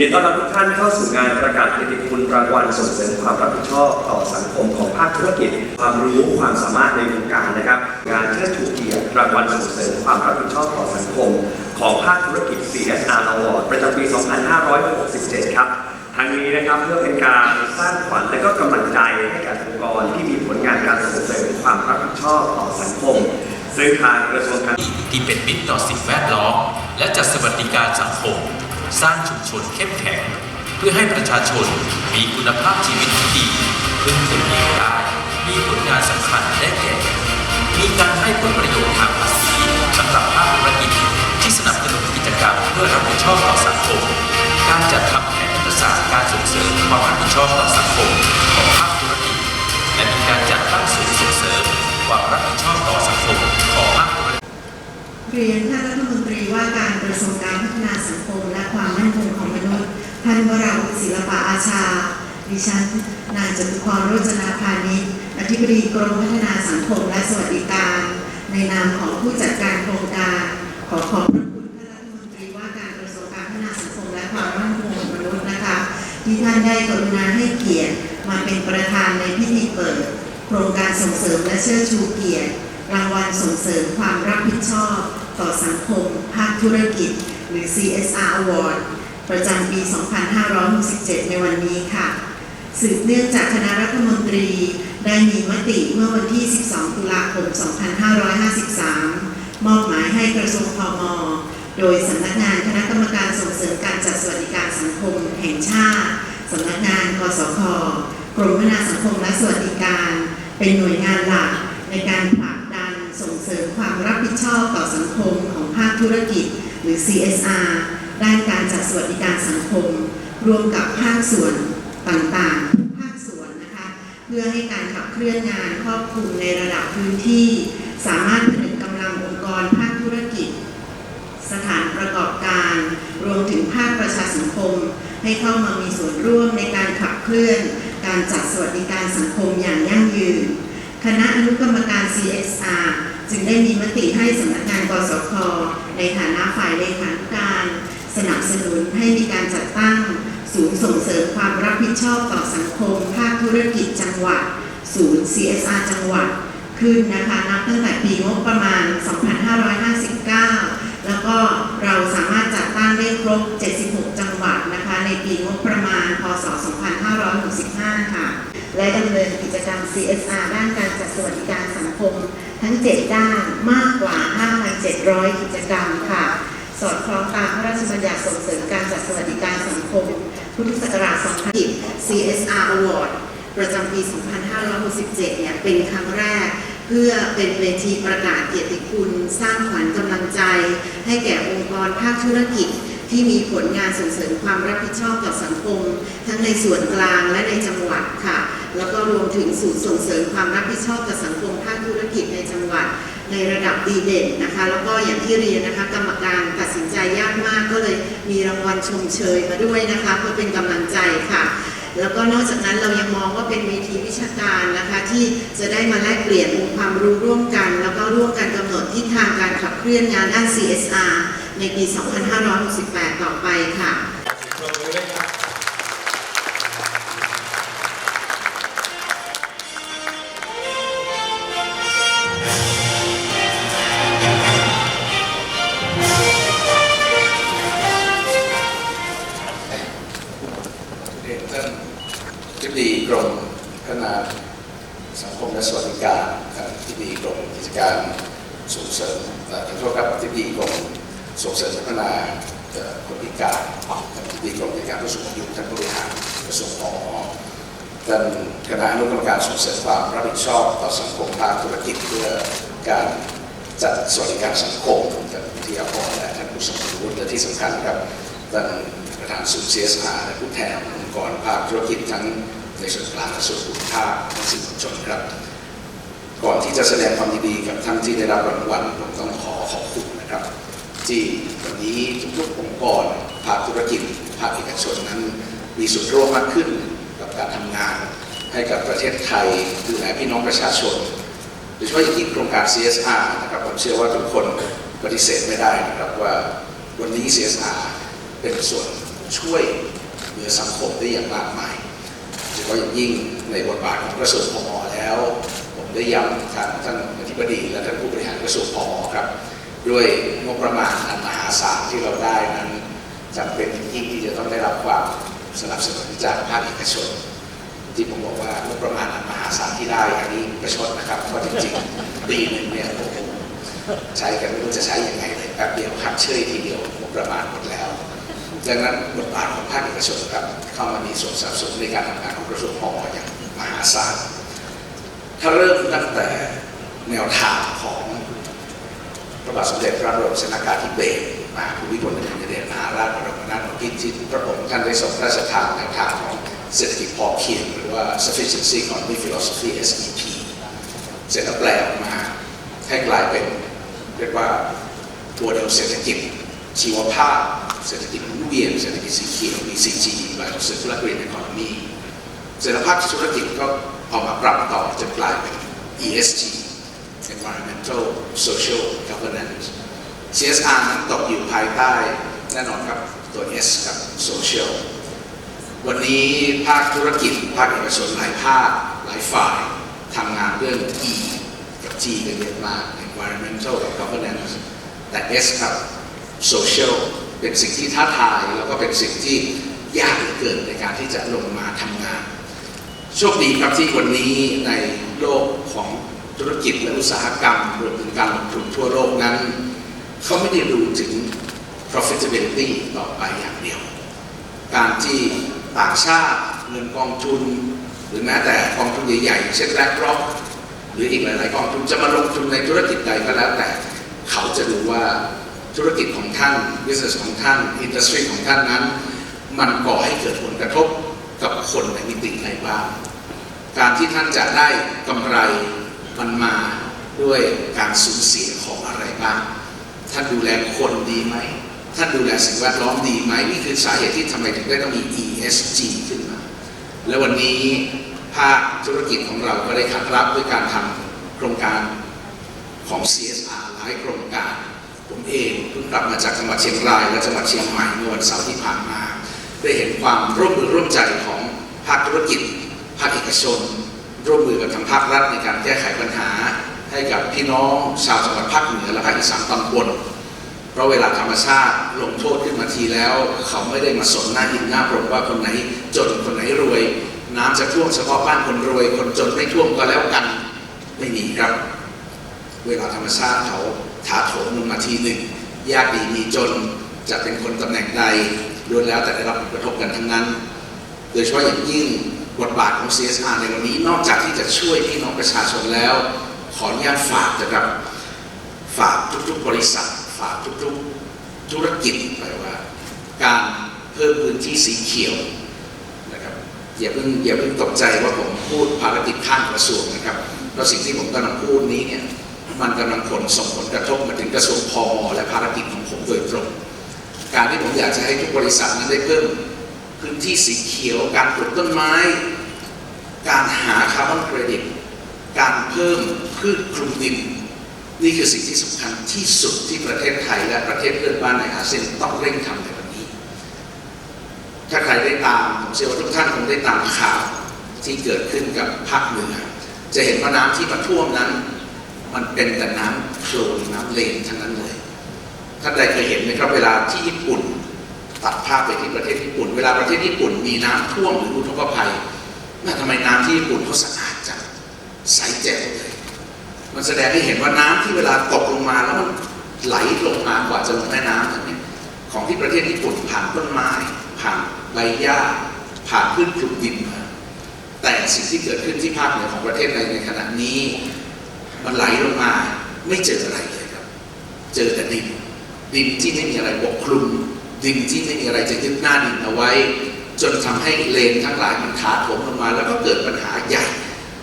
ยินดีต้อนรับทุกท่านเข้าสู่งานประกาศเกียรติคุณรางวัลส่งเสริมความรับผิดชอบต่อสังคมของภาคธุรกิจ ความรู้ความสามารถในวงการนะครับ งานเชิดชูเกียรติรางวัลส่งเสริมความรับผิดชอบต่อสังคม ของภาคธุรกิจ CSR Award ประจำปี 2567 ครับทั้งนี้นะครับเพื่อเป็นการสร้างขวัญและก็กำลังใจให้กับองค์กรที่มีผลงานการส่งเสริมความรับผิดชอบต่อสังคมซึ่งทางกระทรวงการที่เป็นมิตรต่อสิ่งแวดล้อมและจัดสวัสดิการสังคม สร้างชุมชนเข้มแข็ง เพื่อให้ประชาชนมีคุณภาพชีวิตที่ดีพึ่งตนเองได้มีผลงานสำคัญได้แก่ มีการให้ผลประโยชน์ทางภาษีสำหรับภาคธุรกิจที่สนับสนุนกิจกรรมเพื่อรับผิดชอบต่อสังคม การจัดทำแผนยุทธศาสตร์การส่งเสริมความรับผิดชอบต่อสังคมของภาคธุรกิจและมีการจัดตั้งศูนย์ส่งเสริมความรับผิดชอบต่อสังคม เรียนท่านรัฐมนตรีว่าการกระทรวงการพัฒนาสังคม และความมั่นคงของมนุษย์ท่านวราวุฒิศิลปะอาชา ดิฉัน นางจตุพรโรจนาพานิชอธิบดีกรมพัฒนาสังคมและสวัสดิการ ในนามของผู้จัดการโครงการ ขอขอบพระคุณท่านรัฐมนตรีว่าการกระทรวงการพัฒนาสังคมและความมั่นคงของมนุษย์นะคะ ที่ท่านได้กรุณาให้เกียรติมาเป็นประธานในพิธีเปิด โครงการส่งเสริมและเชิดชูเกียรติรางวัลส่งเสริมความรับผิดชอบ ต่อสังคม ภาคธุรกิจ หรือ CSR Award ประจำปี 2567 ในวันนี้ค่ะ สืบเนื่องจากคณะรัฐมนตรีได้มีมติเมื่อวันที่ 12 ตุลาคม 2553 มอบหมายให้กระทรวงพม โดยสำนักงานคณะกรรมการส่งเสริมการจัดสวัสดิการสังคมแห่งชาติสำนักงานกสคกรมพัฒนาสังคมและสวัสดิการ เป็นหน่วยงานหลักในการผลัก เสริมความรับผิดชอบต่อสังคมของภาคธุรกิจ หรือ CSR ด้านการจัดสวัสดิการสังคม รวมกับภาคส่วนต่างๆ ภาคส่วนนะคะ เพื่อให้การขับเคลื่อนงานครอบคลุมในระดับพื้นที่ สามารถผนึกกำลังองค์กรภาคธุรกิจ สถานประกอบการ รวมถึงภาคประชาสังคม ให้เข้ามามีส่วนร่วมในการขับเคลื่อน การจัดสวัสดิการสังคมอย่างยั่งยืน คณะอนุกรรมการ CSR จึงได้มีมติให้สำนักงานกสคในฐานะฝ่ายเลขานุการสนับสนุนให้มีการจัดตั้ง ศูนย์ส่งเสริมความรับผิดชอบต่อสังคม ภาคธุรกิจจังหวัด ศูนย์ CSR จังหวัด ขึ้นนะคะนับตั้งแต่ปีงบประมาณ 2559 แล้วก็เราสามารถ ได้ครบ 76 จังหวัดนะคะ ในปีงบประมาณ พศ 2565 ค่ะ และดำเนินกิจกรรม CSR ด้านการจัดสวัสดิการสังคม ทั้ง 7 ด้านมากกว่า 5,700 กิจกรรมค่ะ สอดคล้องตามพระราชบัญญัติส่งเสริมการจัดสวัสดิการสังคม พุทธศักราช2010 CSR Award ประจำปี 2567 เนี่ย เป็นครั้งแรกเพื่อเป็นเวทีประกาศเกียรติคุณ สร้างขวัญกำลังใจ ให้แก่องค์กรภาคธุรกิจ ที่มีผลงานส่งเสริมความรับผิดชอบต่อสังคม ทั้งในส่วนกลางและในจังหวัดค่ะ แล้วก็รวมถึงสูตรส่งเสริมความรับผิดชอบต่อสังคมภาคธุรกิจในจังหวัดในระดับดีเด่นนะคะ แล้วก็อย่างที่เรียนนะคะ กรรมการตัดสินใจยากมากก็เลยมีรางวัลชมเชยมาด้วยนะคะเพื่อเป็นกำลังใจค่ะ แล้วก็นอกจากนั้นเรายังมองว่าเป็นเวทีวิชาการนะคะที่จะได้มาแลกเปลี่ยนองค์ความรู้ร่วมกัน แล้วก็ร่วมกันกำหนดทิศทางการขับเคลื่อนงานด้าน CSR ในปี 2568 ต่อไปค่ะ ท่านคณะอนุกรรมการส่งเสริมความรับผิดชอบต่อสังคมภาคธุรกิจเพื่อการจัดสวัสดิการสังคมท่านวิทยากรและท่านผู้ทรงคุณวุฒิและที่สำคัญครับท่านประธานศูนย์ CSR และผู้แทนองค์กรภาคธุรกิจทั้งในส่วนกลางและส่วนภูมิภาคและสื่อมวลชนครับ ก่อนที่จะแสดงความยินดีกับท่านที่ได้รับรางวัลผมต้องขอขอบคุณนะครับ ที่วันนี้ทุกๆองค์กรภาคธุรกิจภาคเอกชนนั้นมีส่วนร่วมมากขึ้น การทำงานให้กับประเทศไทยดูแลพี่น้องประชาชนโดยเฉพาะอย่างยิ่งโครงการ CSR นะครับผมเชื่อว่าทุกคนปฏิเสธไม่ได้นะครับว่าวันนี้ CSR เป็นส่วนช่วยเหลือสังคมได้อย่างมากมายโดยเฉพาะอย่างยิ่งในบทบาทของกระทรวงพมแล้ว ผมได้ย้ำทางท่านอธิบดีและท่านผู้บริหารกระทรวงพมครับ ด้วยงบประมาณอันมหาศาลที่เราได้นั้นจำเป็นอย่างยิ่งที่จะต้องได้รับความ สนับสนุนจากภาคเอกชน ที่ผมบอกว่างบประมาณมหาศาลที่ได้อันนี้ประชดนะครับเพราะจริงๆปีหนึ่งเนี่ยโอ้โหใช้กันไม่รู้จะใช้ยังไงเลยแป๊บเดียวคัดเชยทีเดียวงบประมาณหมดแล้วดังนั้นบทบาทของภาคเอกชนครับเข้ามามีส่วนสนับสนุนในการทำงานของกระทรวงพมอย่างมหาศาลถ้าเริ่มตั้งแต่แนวทางของพระบาทสมเด็จพระบรมชนกาธิเบศรมหาภูมิพลอดุลยเดชมหาราชบรม นาถบพิตรที่พระองค์ท่านได้ทรงพระราชทานแนทางของเศรษฐกิจพอเพียงหรือว่า sufficiency economy philosophy SEP เสร็จแล้วแปลออกมาให้กลายเป็นเรียกว่าโมเดลเศรษฐกิจชีวภาพ เศรษฐกิจหมุนเวียนเศรษฐกิจสีเขียว BCG หรือ circular green economy เศรษฐภาพธุรกิจก็เอามาปรับต่อจนกลายเป็น ESG environmental social governance CSR นั้นตกอยู่ภายใต้แน่นอนครับ ตัว S กับ social วันนี้ภาคธุรกิจ ภาคเอกชนหลายภาคหลายฝ่ายทำงานเรื่อง E กับ G กันเยอะมาก environmental กับ governance แต่ S ครับ social เป็นสิ่งที่ท้าทายแล้วก็เป็นสิ่งที่ยากเหลือเกินในการที่จะลงมาทำงาน โชคดีครับที่วันนี้ในโลกของธุรกิจและอุตสาหกรรมรวมถึงการลงทุนทั่วโลกนั้น เขาไม่ได้ดูถึง profitability ต่อไปอย่างเดียว การที่ต่างชาติเงินกองทุน หรือแม้แต่กองทุนใหญ่ๆเช่น BlackRock หรืออีกหลายๆกองทุนจะมาลงทุนในธุรกิจใดก็แล้วแต่ เขาจะดูว่าธุรกิจของท่าน business ของท่าน industry ของท่านนั้น มันก่อให้เกิดผลกระทบกับคนในมิติไหนบ้าง การที่ท่านจะได้กำไรมันมาด้วยการสูญเสียของอะไรบ้าง ท่านดูแลคนดีไหม ท่านดูแลสิ่งแวดล้อมดีไหมนี่คือสาเหตุที่ทำไมถึงได้ต้องมี ESG ขึ้นมา และวันนี้ภาคธุรกิจของเราก็ได้ขัดรับด้วยการทำโครงการของ CSR หลายโครงการ ผมเองเพิ่งกลับมาจากจังหวัดเชียงราย และจังหวัดเชียงใหม่เมื่อวันเสาร์ที่ผ่านมา ได้เห็นความร่วมมือร่วมใจของภาคธุรกิจ ภาคเอกชน ร่วมมือกับทางภาครัฐในการแก้ไขปัญหา ให้กับพี่น้องชาวจังหวัดภาคเหนือและภาคอีสานตอนบน ราะเวลาธรรมชาติลงโทษขึ้นมาทีแล้ว เขาไม่ได้มาสนหน้าอินหน้าปรกว่าคนไหนจนคนไหนรวย น้ำจะท่วมเฉพาะบ้านคนรวย คนจนไม่ท่วมก็แล้วกันไม่มีครับ เวลาธรรมชาติเขาถาโถมลงมาทีหนึ่งยากดีมีจนจะเป็นคนตำแหน่งใดล้วนแล้วแต่ได้รับผลกระทบกันทั้งนั้น โดยเฉพาะอย่างยิ่งบทบาทของ CSR ในวันนี้นอกจากที่จะช่วยพี่น้องประชาชนแล้ว ขออนุญาตฝากนะครับฝากทุกๆบริษัท ฝากทุกๆธุรกิจไปว่า การเพิ่มพื้นที่สีเขียวนะครับอย่าเพิ่งอย่าเพิ่งตกใจว่าผมพูดภารกิจข้างกระทรวงนะครับเพราะสิ่งที่ผมกำลังพูดนี้เนี่ยมันกำลังผลส่งผลกระทบมาถึงกระทรวงพมและภารกิจของผมโดยตรง การที่ผมอยากจะให้ทุกบริษัทนั้นได้เพิ่มพื้นที่สีเขียว การปลูกต้นไม้ การหาคาร์บอนเครดิต การเพิ่มพืชคลุมดิน นี่คือสิ่งที่สำคัญที่สุดที่ประเทศไทยและประเทศเพื่อนบ้านในอาเซียนต้องเร่งทำในวันนี้ ถ้าใครได้ตามผมเชื่อว่าทุกท่านคงได้ตามข่าวที่เกิดขึ้นกับภาคเหนือจะเห็นว่าน้ำที่มาท่วมนั้น มันเป็นแต่น้ำโคลนน้ำเลนทั้งนั้นเลยท่านใดเคยเห็นไหมครับเวลาที่ญี่ปุ่น ตัดภาพไปที่ประเทศญี่ปุ่น เวลาประเทศญี่ปุ่นมีน้ำท่วมหรืออุทกภัยน่าทำไมน้ำที่ญี่ปุ่นเขาสะอาดจังใสแจ๋ว มันแสดงให้เห็นว่าน้ำที่เวลาตกลงมาแล้วมันไหลลงมากว่าจะลงแม่น้ำนั้นเนี่ยของที่ประเทศญี่ปุ่นผ่านต้นไม้ ผ่านใบหญ้า ผ่านพืชคลุมดินมาแต่สิ่งที่เกิดขึ้นที่ภาคเหนือของประเทศไทยในขณะนี้ มันไหลลงมาไม่เจออะไรเลยครับ เจอแต่ดิน ดินที่ไม่มีอะไรปกคลุม ดินที่ไม่มีอะไรจะยึดหน้าดินเอาไว้ จนทำให้เลนทั้งหลายมันถาโถมลงมา แล้วก็เกิดปัญหาใหญ่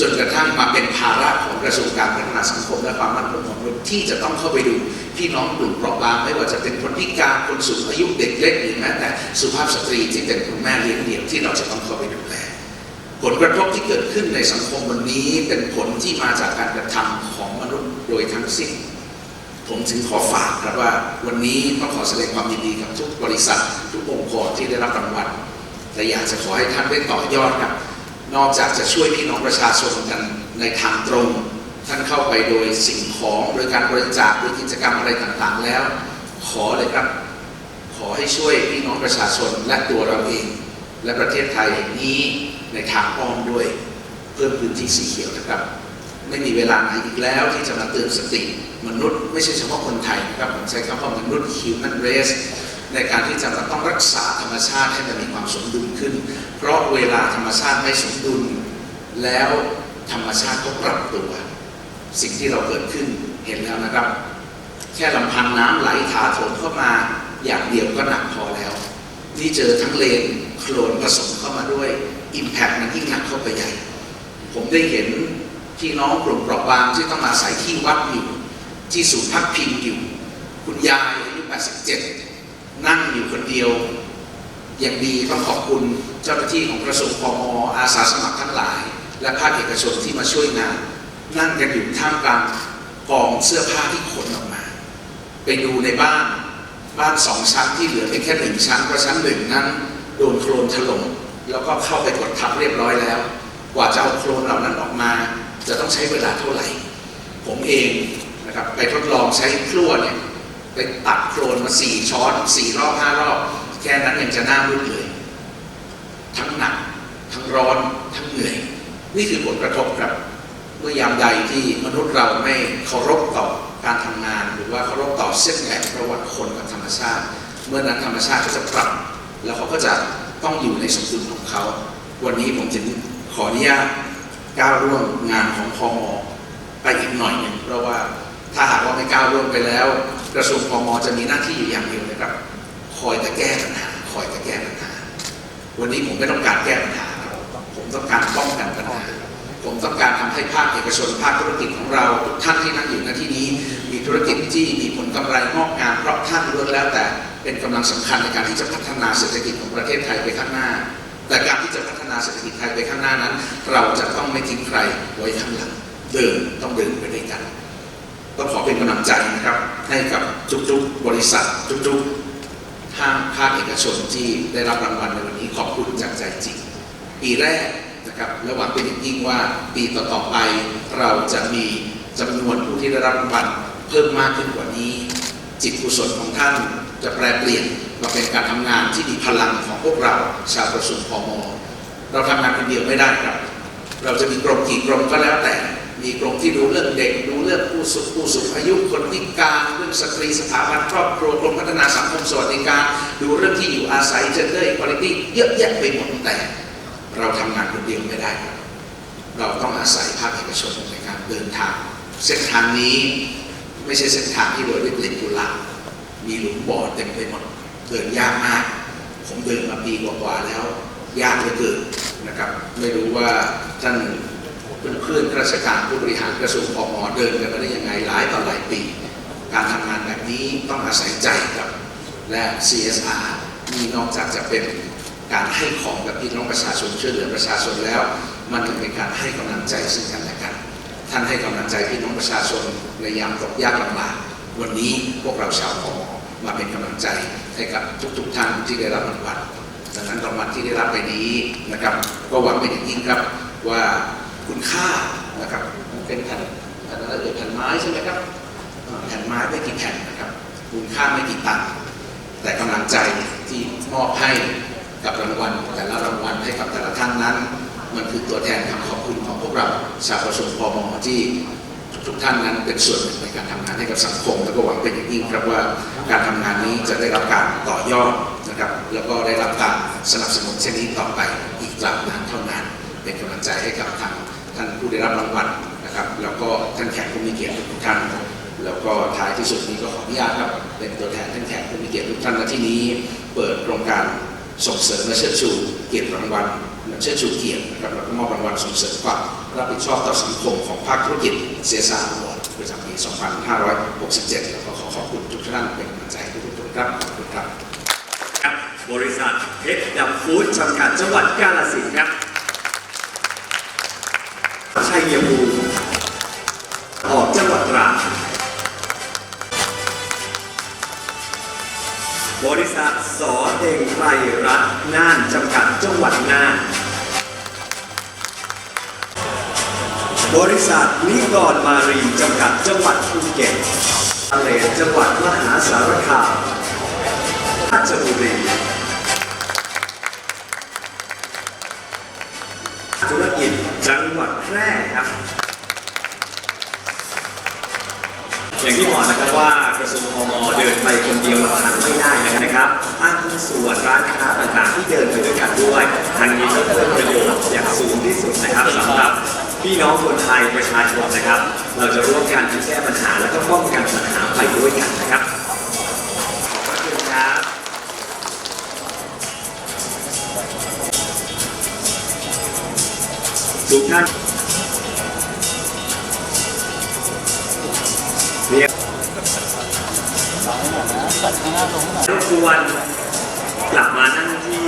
จนกระทั่งมาเป็นภาระของกระทรวงการพัฒนาสังคมและความมั่นคงของมนุษย์ที่จะต้องเข้าไปดูพี่น้องกลุ่มเปราะบางไม่ว่าจะเป็นคนพิการคนสูงอายุเด็กเล็กหรือแม้แต่สุภาพสตรีที่เป็นคุณแม่เลี้ยงเดี่ยวที่เราจะต้องเข้าไปดูแลผลกระทบที่เกิดขึ้นในสังคมวันนี้เป็นผลที่มาจากการกระทำของมนุษย์โดยทั้งสิ้น ผมถึงขอฝากครับว่า วันนี้ต้องขอแสดงความยินดีกับทุกบริษัท ทุกองค์กรที่ได้รับรางวัลแต่อยากจะขอให้ท่านได้ต่อยอดครับ นอกจากจะช่วยพี่น้องประชาชนกันในทางตรง ท่านเข้าไปโดยสิ่งของโดยการบริจาคโดยกิจกรรมอะไรต่างๆ แล้ว ขอเลยครับ ขอให้ช่วยพี่น้องประชาชนและตัวเราเอง และประเทศไทยแห่งนี้ในทางอ้อมด้วยเพิ่มพื้นที่สีเขียวนะครับ ไม่มีเวลาไหนอีกแล้วที่จะมาเตือนสติ มนุษย์ไม่ใช่เฉพาะคนไทยนะครับผมใช้คำว่ามนุษย์ human race ในการที่จะมาต้องรักษาธรรมชาติให้มันมีความสมดุลขึ้น เพราะเวลาธรรมชาติไม่สมดุล แล้วธรรมชาติก็ปรับตัว สิ่งที่เราเกิดขึ้นเห็นแล้วนะครับ แค่ลำพังน้ำไหลถาโถมเข้ามาอย่างเดียวก็หนักพอแล้วนี่เจอทั้งเลนโคลนผสมเข้ามาด้วย Impact มันยิ่งหนักเข้าไปใหญ่ ผมได้เห็นพี่น้องกลุ่มเปราะบางที่ต้องอาศัยที่วัดอยู่ ที่ศูนย์พักพิงอยู่ คุณยายอายุ 87 นั่งอยู่คน เดียวอย่างดีต้องขอบคุณเจ้าหน้าที่ของกระทรวงพมอาสาสมัครทั้งหลาย และภาคเอกชนที่มาช่วยงาน นั่งกันอยู่ท่ามกลางกองเสื้อผ้าที่ขนออกมา ไปดูในบ้านบ้านสองชั้นที่เหลือเพียงแค่หนึ่งชั้นเพราะชั้นหนึ่งนั้น โดนโคลนถล่มแล้วก็เข้าไปกดทับเรียบร้อยแล้ว กว่าจะเอาโคลนเหล่านั้นออกมา จะต้องใช้เวลาเท่าไหร่ ผมเองนะครับไปทดลองใช้พลั่วเนี่ย ไปตักโคลนมาสี่ช้อนสี่รอบห้ารอบ แค่นั้นยังจะหน้ามืดเลย ทั้งหนัก ทั้งร้อนทั้งเหนื่อย นี่คือผลกระทบครับ เมื่อยามใดที่มนุษย์เราไม่เคารพต่อการทำงาน หรือว่าเคารพต่อเส้นแบ่งระหว่างคนกับธรรมชาติ เมื่อนั้นธรรมชาติก็จะปรับ แล้วเขาก็จะต้องอยู่ในสมดุลของเขา วันนี้ผมจึงขออนุญาตก้าวร่วมงานของพมไปอีกหน่อยหนึ่งเพราะว่า ถ้าหากว่าไม่ก้าวร่วมไปแล้ว กระทรวงพมจะมีหน้าที่อยู่อย่างเดียวนะครับ คอยแต่แก้ปัญหา คอยแต่แก้ปัญหา วันนี้ผมไม่ต้องการแก้ปัญหา ผมต้องการป้องกันปัญหา ผมต้องการทำให้ภาคเอกชนภาคธุรกิจของเราทุกท่านที่นั่งอยู่ณที่นี้ มีธุรกิจที่มีผลกำไรงอกงามเพราะท่านล้วนแล้วแต่เป็นกำลังสำคัญในการที่จะพัฒนาเศรษฐกิจของประเทศไทยไปข้างหน้า แต่การที่จะพัฒนาเศรษฐกิจไทยไปข้างหน้านั้น เราจะต้องไม่ทิ้งใครไว้ข้างหลัง เดินต้องเดินไปด้วยกัน ต้องขอเป็นกำลังใจนะครับ ให้กับทุกๆ บริษัททุกๆห้างภาคเอกชนที่ได้รับรางวัลในวันนี้ขอบคุณจากใจจริงปีแรกนะครับและหวังเป็นอย่างยิ่งว่าปีต่อๆไปเราจะมีจำนวนผู้ที่ได้รับรางวัลเพิ่มมากขึ้นกว่านี้ จิตกุศลของท่านจะแปลเปลี่ยนมาเป็นการทำงานที่มีพลังของพวกเราชาวประชุมพมเราทำงานคนเดียวไม่ได้ครับ เราจะมีกรมกี่กรมก็แล้วแต่ มีกรมที่ดูเรื่องเด็กดูเรื่องผู้สูงผู้สูงอายุคนพิการเรื่องสตรีสถาบันครอบครัวกรมพัฒนาสังคมสวัสดิการ ดูเรื่องที่อยู่อาศัย gender equality เยอะแยะไปหมดแต่เราทำงานคนเดียวไม่ได้ เราต้องอาศัยภาคเอกชนในการเดินทาง เส้นทางนี้ไม่ใช่เส้นทางที่โรยด้วยกลิ่นกุหลาบมีหลุมบ่อเต็มไปหมดเดินยากมาก ผมเดินมาปีกว่าๆแล้ว ยากเหลือเกินนะครับ ไม่รู้ว่าท่าน เพื่อนข้าราชการผู้บริหารกระทรวงพมเดินกันมาได้ยังไงหลายต่อหลายปี การทำงานแบบนี้ต้องอาศัยใจครับ และ CSR นี่นอกจากจะเป็นการให้ของกับพี่น้องประชาชนช่วยเหลือประชาชนแล้ว มันยังเป็นการให้กำลังใจซึ่งกันและกันท่านให้กำลังใจพี่น้องประชาชนในยามตกยากลำบากวันนี้พวกเราชาวพมมาเป็นกำลังใจให้กับทุกๆท่านที่ได้รับรางวัลดังนั้นรางวัลที่ได้รับไปนี้นะครับ ก็หวังเป็นอย่างยิ่งครับว่า คุณค่านะครับเป็นแผ่นแผ่นอะไรเอ่ยแผ่นไม้ใช่ไหมครับแผ่นไม้ไม่กี่แผ่นนะครับคุณค่าไม่กี่ตังค์แต่กำลังใจที่มอบให้กับรางวัลแต่ละรางวัลให้กับแต่ละท่านนั้น มันคือตัวแทนคำขอบคุณของพวกเราชาวประชุมพมที่ทุกท่านนั้นเป็นส่วนหนึ่งในการทำงานให้กับสังคม แล้วก็หวังเป็นอย่างยิ่งครับว่าการทำงานนี้จะได้รับการต่อยอดนะครับ แล้วก็ได้รับการสนับสนุนเช่นนี้ต่อไปอีกตราบนานเท่านานเป็นกำลังใจให้กับทาง ท่านผู้ได้รับรางวัลนะครับ แล้วก็ท่านแขกผู้มีเกียรติทุกท่านแล้วก็ท้ายที่สุดนี้ก็ขออนุญาตครับเป็นตัวแทนท่านแขกผู้มีเกียรติทุกท่านที่นี้ เปิดโครงการส่งเสริมและเชิดชูเกียรติรางวัลเชิดชูเกียรตินะครับแล้วก็มอบรางวัลส่งเสริมความรับผิดชอบต่อสังคมของภาคธุรกิจเสียสาอวอร์ดประจำปี 2567 แล้วก็ขอขอบคุณทุกท่านเป็นกำลังใจให้ทุกคนครับขอบคุณครับครับ บริษัทเพชรดับฟู้ดจำกัดจังหวัดกาฬสินธุ์ครับ ชัยภูมิออกจังหวัดตราดบริษัทสอเองไตรรัตน์น่านจำกัดจังหวัดน่าน บริษัทนิกรมารีจำกัดจังหวัดภูเก็ตทะเลจังหวัดมหาสารคามราชบุรี แร่ครับ อย่างที่บอกนะครับว่ากระทรวงพมเดินไปคนเดียวลำพังไม่ได้นะครับภาคส่วนร้านค้าต่างๆที่เดินไปด้วยกันด้วยทางนี้ก็เกิดประโยชน์อย่างสูงที่สุดนะครับสำหรับพี่น้องคนไทยประชาชนนะครับ เราจะร่วมกันแก้ปัญหาและก็ป้องกันปัญหาไปด้วยกันนะครับขอบพระคุณครับทุกท่าน ทุกวนกลับมานั่งที่